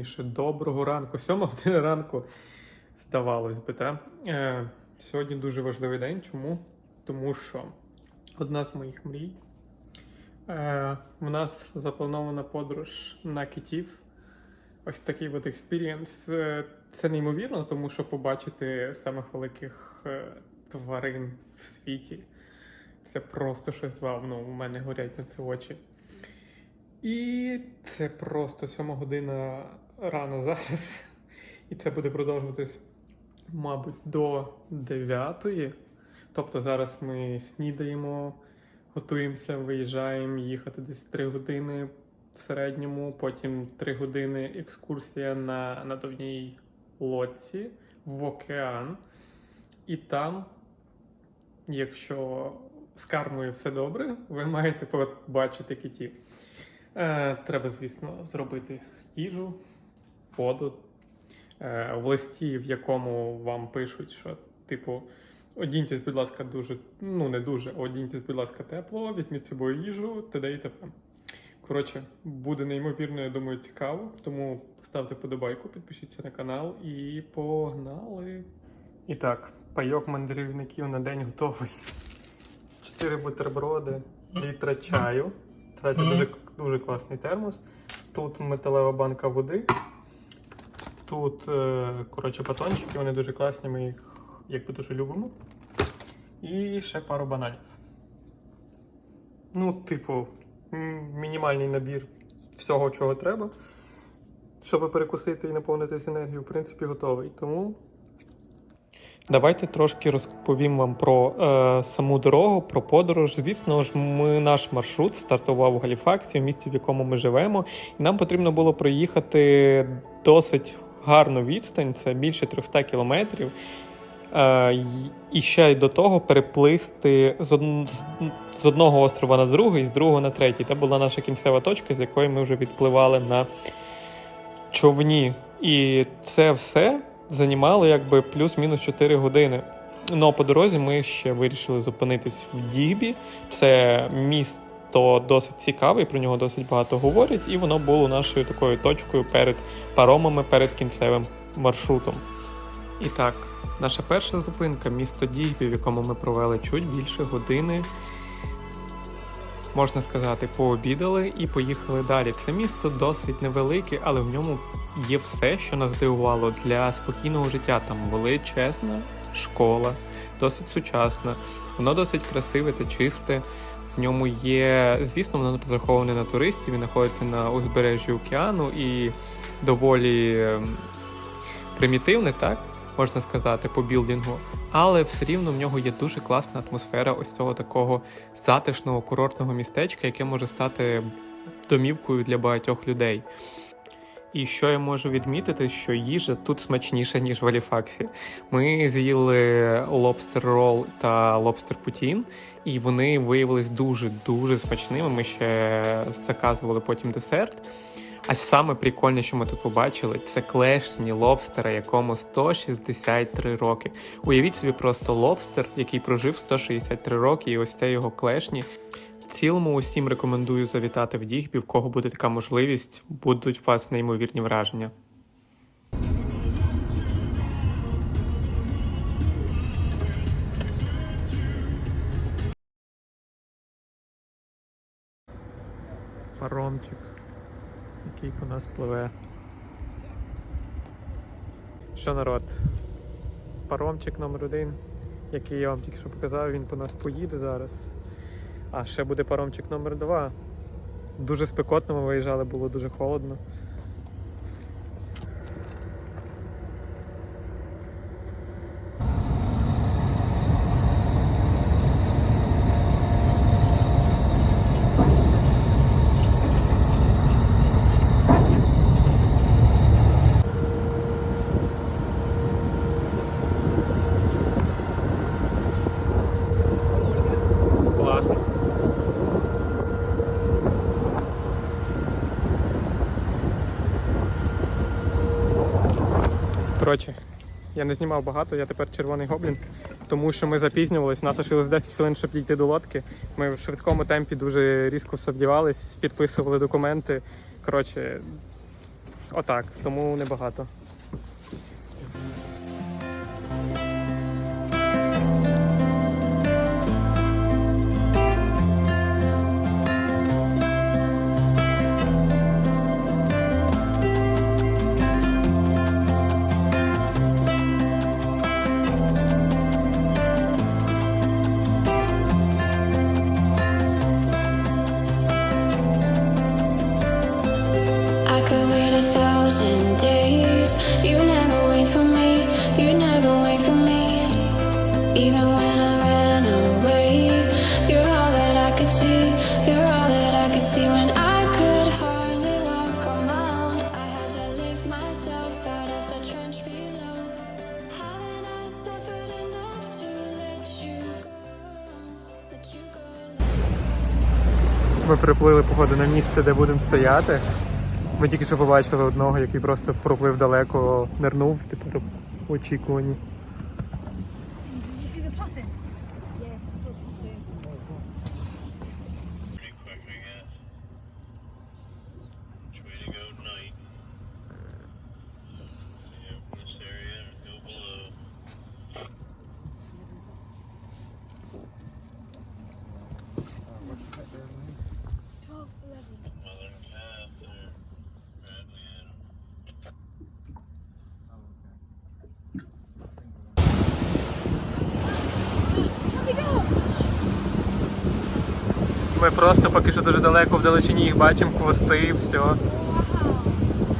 Точніше, доброго ранку. Сьома година ранку, здавалось би, так? Е, сьогодні дуже важливий день. Чому? Тому що одна з моїх мрій. Е, у нас запланована подорож на китів. Ось такий от експірієнс. Е, Це неймовірно, тому що побачити самих великих е, тварин в світі. Це просто щось вау. Ну, у мене горять на це очі. І це просто сьома година рано зараз. І це буде продовжуватись, мабуть, до 9. Тобто зараз ми снідаємо, готуємося, виїжджаємо, їхати десь 3 години в середньому, потім 3 години екскурсія на надувній лодці в океан. І там, якщо з кармою все добре, ви маєте побачити китів. Е, треба, звісно, зробити їжу, воду е, в листі, в якому вам пишуть, що, типу, одіньтесь, будь ласка, дуже, ну не дуже, одіньтесь, будь ласка, тепло, візьміть собою їжу, т.д. і т.п. Коротше, буде неймовірно, я думаю, цікаво. Тому ставте подобайку, підпишіться на канал і погнали. І так, пайок мандрівників на день готовий. Чотири бутерброди, літра чаю. Третій дуже, дуже класний термос. Тут металева банка води. Тут, е, коротше, батончики, вони дуже класні, ми їх якби дуже любимо. І ще пару бананів. Ну, типу, мінімальний набір всього, чого треба. Щоб перекусити і наповнитись енергією, в принципі, готовий. Тому Давайте трошки розповім вам про е, саму дорогу, про подорож. Звісно ж, ми наш маршрут стартував у Галіфаксі, в місті, в якому ми живемо, і нам потрібно було проїхати досить гарну відстань, це більше 300 кілометрів. Е, і ще й до того переплисти з, одного острова на другий, з другого на третій. Це була наша кінцева точка, з якої ми вже відпливали на човні. І це все займало якби плюс-мінус 4 години. Ну а по дорозі ми ще вирішили зупинитись в Дігбі. Це місто досить цікаве, і про нього досить багато говорять, і воно було нашою такою точкою перед паромами, перед кінцевим маршрутом. І так, наша перша зупинка місто Дігбі, в якому ми провели чуть більше години. Можна сказати, пообідали і поїхали далі. Це місто досить невелике, але в ньому є все, що нас здивувало для спокійного життя. Там величезна школа, досить сучасна, воно досить красиве та чисте. В ньому є, звісно, воно розраховане на туристів, він знаходиться на узбережжі океану і доволі ем, примітивне, так можна сказати, по білдингу. Але все рівно в нього є дуже класна атмосфера ось цього такого затишного курортного містечка, яке може стати домівкою для багатьох людей. І що я можу відмітити, що їжа тут смачніша, ніж в Аліфаксі. Ми з'їли лобстер рол та лобстер путін, і вони виявились дуже-дуже смачними. Ми ще заказували потім десерт. А саме прикольне, що ми тут побачили, це клешні лобстера, якому 163 роки. Уявіть собі просто лобстер, який прожив 163 роки, і ось це його клешні. Цілому усім рекомендую завітати в Дігбі, в кого буде така можливість, будуть у вас неймовірні враження. Паромчик, який по нас пливе. Що народ? Паромчик номер один, який я вам тільки що показав, він по нас поїде зараз. А ще буде паромчик номер 2 Дуже спекотно ми виїжджали, було дуже холодно. Коротше, я не знімав багато, я тепер червоний гоблін, тому що ми запізнювалися, нас лишилось 10 хвилин, щоб дійти до лодки. Ми в швидкому темпі дуже різко совдівались, підписували документи Коротше, отак, тому небагато. Ми приплили, походу, на місце, де будемо стояти. Ми тільки що побачили одного, який просто проплив далеко, нирнув, тепер в очікуванні. Ми просто поки що дуже далеко в далечині їх бачимо, хвости і все.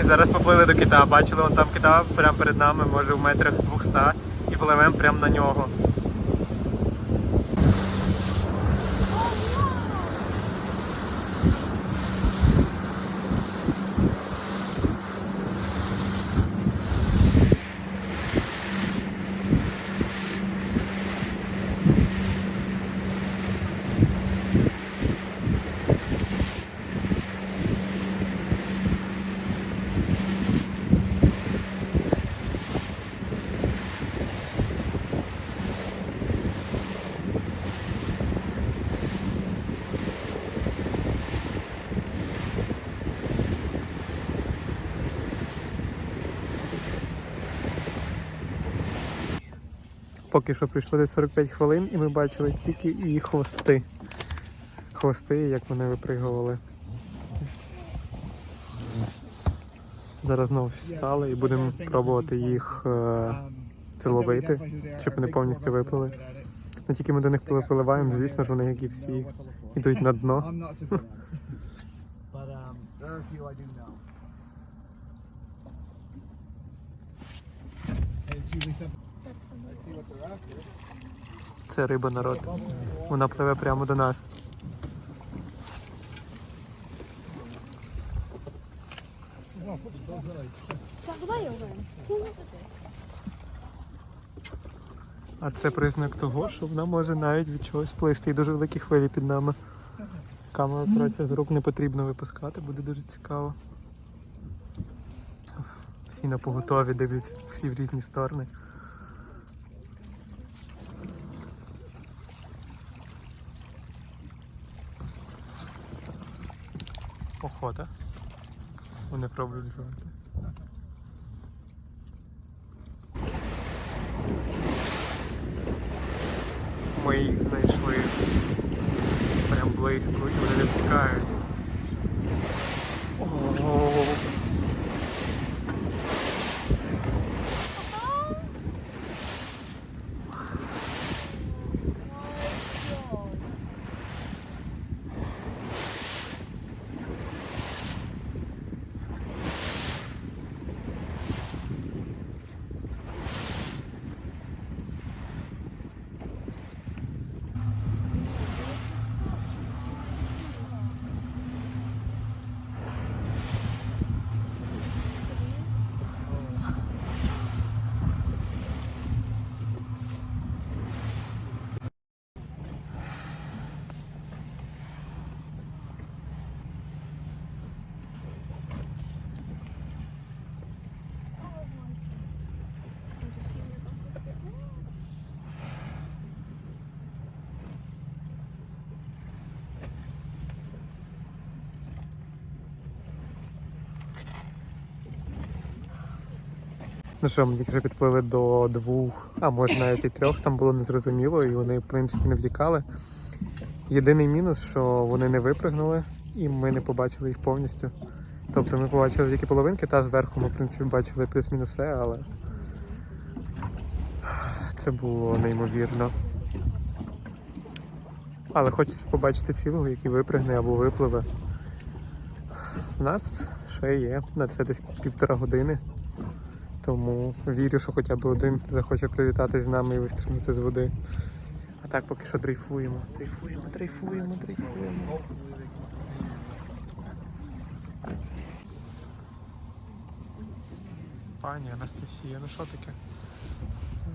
І зараз поплили до кита. Бачили, вон там кита прямо перед нами, може в метрах 200, і пливемо прямо на нього. Поки що прийшло десь 45 хвилин і ми бачили тільки і хвости. Хвости, як вони випригували. Зараз знову встали і будемо пробувати їх е, зловити, щоб вони повністю виплили. Ну тільки ми до них приливаємо, звісно ж, вони, як і всі, йдуть на дно. Це риба народ. Вона пливе прямо до нас. А це признак того, що вона може навіть від чогось плисти. І дуже великі хвилі під нами. Камеру, коротше, з рук не потрібно випускати, буде дуже цікаво. Всі на поготові дивляться, всі в різні сторони. Охота. Вони пробують зловити. Ми їх знайшли прям близько і вони не втікають. Ну що, ми вже підплили до двох, а може навіть і трьох, там було незрозуміло, і вони, в принципі, не втікали. Єдиний мінус, що вони не випригнули, і ми не побачили їх повністю. Тобто ми побачили тільки половинки, та зверху ми, в принципі, бачили плюс-мінус все, але це було неймовірно. Але хочеться побачити цілого, який випригне або випливе. У нас ще є на це десь півтора години. Тому вірю, що хоча б один захоче привітати з нами і вистрибнути з води. А так поки що дрейфуємо. Дрейфуємо, дрейфуємо, дрейфуємо. Пані Анастасія, ну що таке?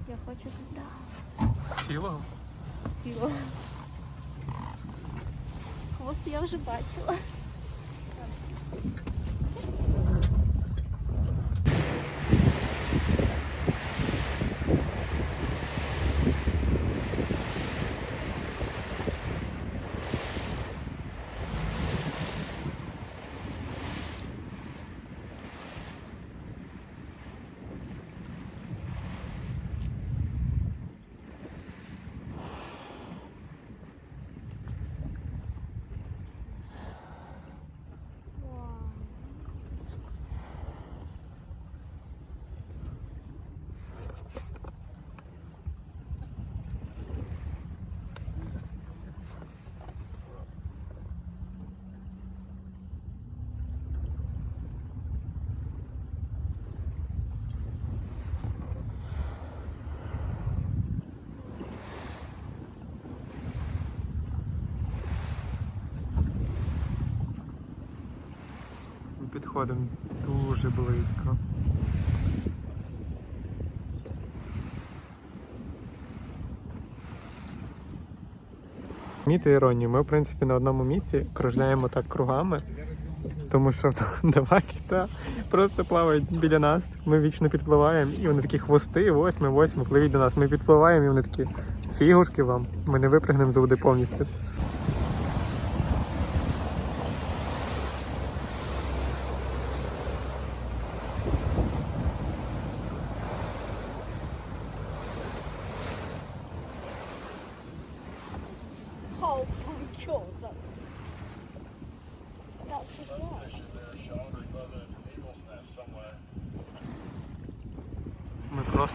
Я хочу туди. Цілого? Ціло. Хвост я вже бачила. Ми підходимо дуже близько. Міти іронію, ми в принципі на одному місці кружляємо так кругами, тому що два кита просто плавають біля нас. Ми вічно підпливаємо, і вони такі хвости, восьми, восьми, пливіть до нас. Ми підпливаємо, і вони такі фігушки вам. Ми не випригнемо з води повністю.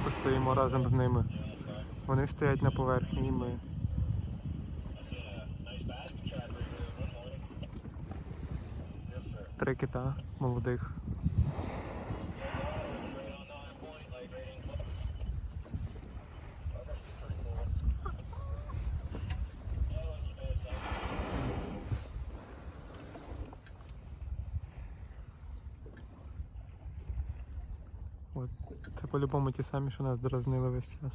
Просто стоїмо разом з ними. Вони стоять на поверхні, і ми. Три кита молодих. От. Це по-любому ті самі, що нас дразнили весь час.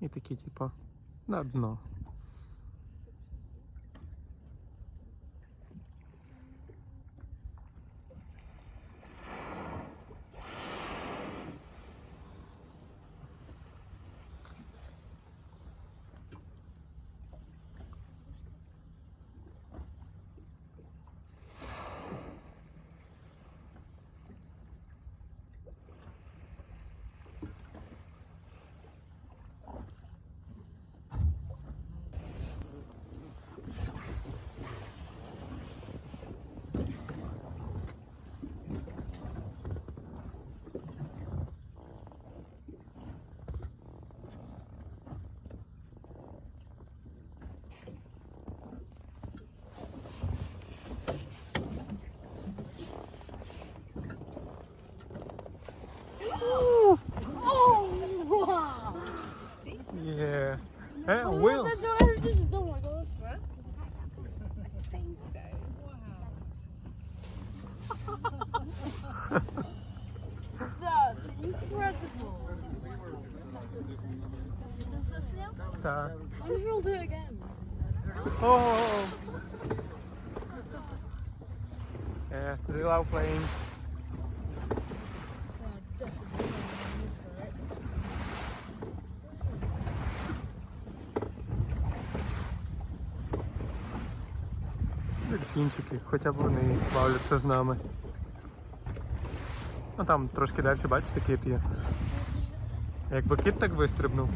І такі, типа, на дно. For it. Дельфінчики, хоча б вони бавляться з нами. Ну там трошки далі, бачите, кит є. Якби кит так вистрибнув.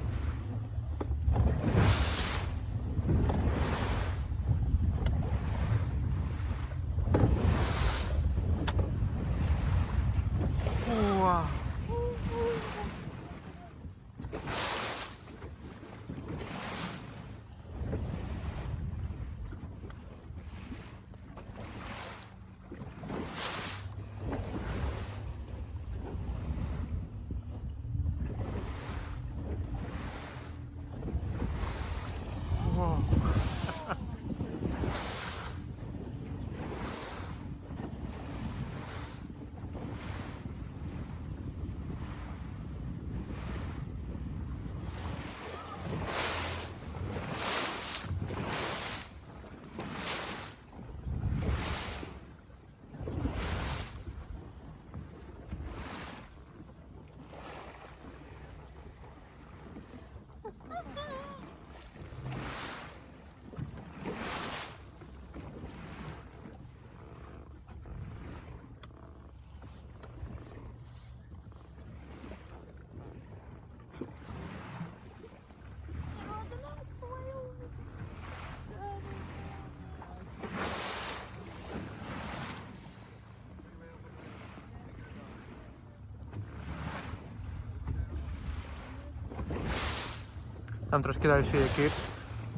Там трошки далі є кит.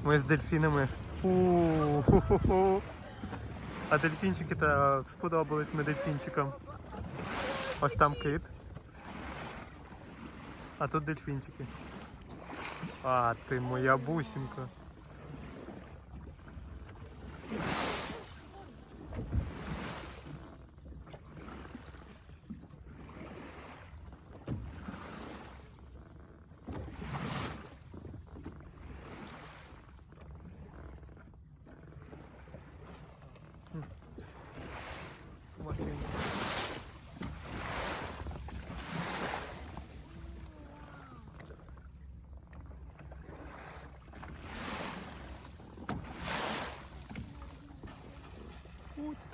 Ми з дельфінами. У -у -у -у -у. А дельфінчики то сподобались ми дельфінчикам. Ось там кит. А тут дельфінчики. А, ти моя бусінка.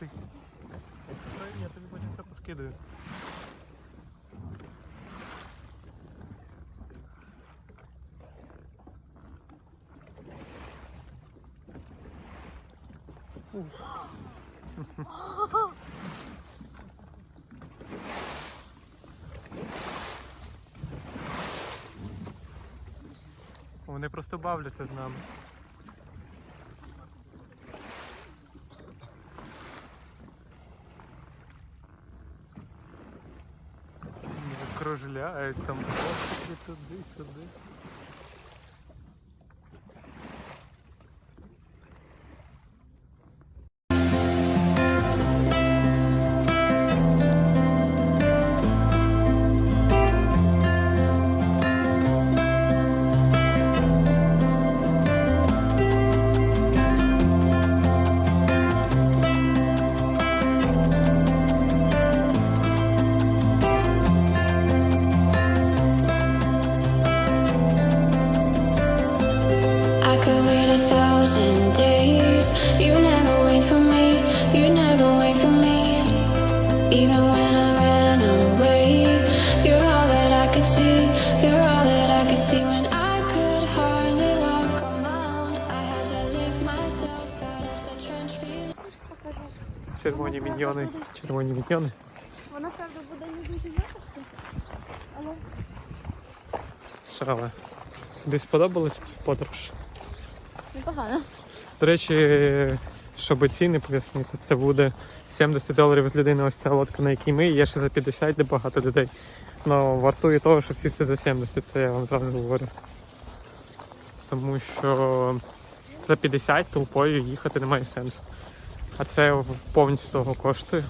Ти. Я тобі потім все поскидаю. Вони просто бавляться з нами. Кружляють там туди-сюди. Червоні міньйони. Червоні міньйони. Вона, правда, буде не дуже якості, але Що, тобі сподобалась подорож? непогано. До речі, щоб ціни пояснити, це буде 70 доларів з людини ось ця лодка, на якій ми, є ще за 50 де багато людей. Ну, вартує того, щоб сісти за 70, це я вам зразу говорю. Тому що за 50 толпою їхати немає сенсу. А це повністю того коштує.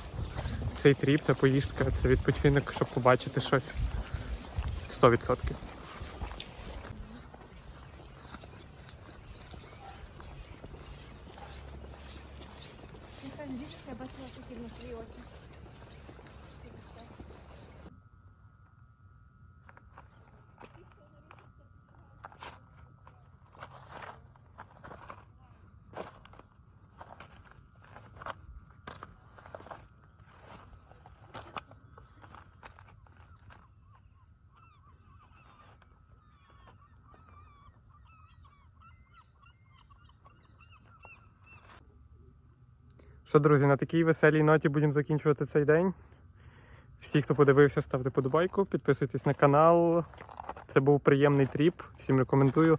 Цей тріп, та поїздка, це відпочинок, щоб побачити щось 100%. Що, друзі, на такій веселій ноті будемо закінчувати цей день. Всі, хто подивився, ставте подобайку, підписуйтесь на канал. Це був приємний тріп, всім рекомендую.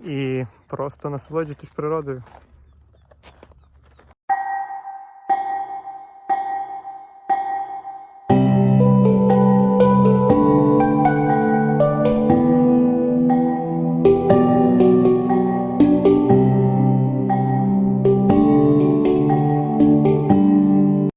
І просто насолоджуйтесь природою.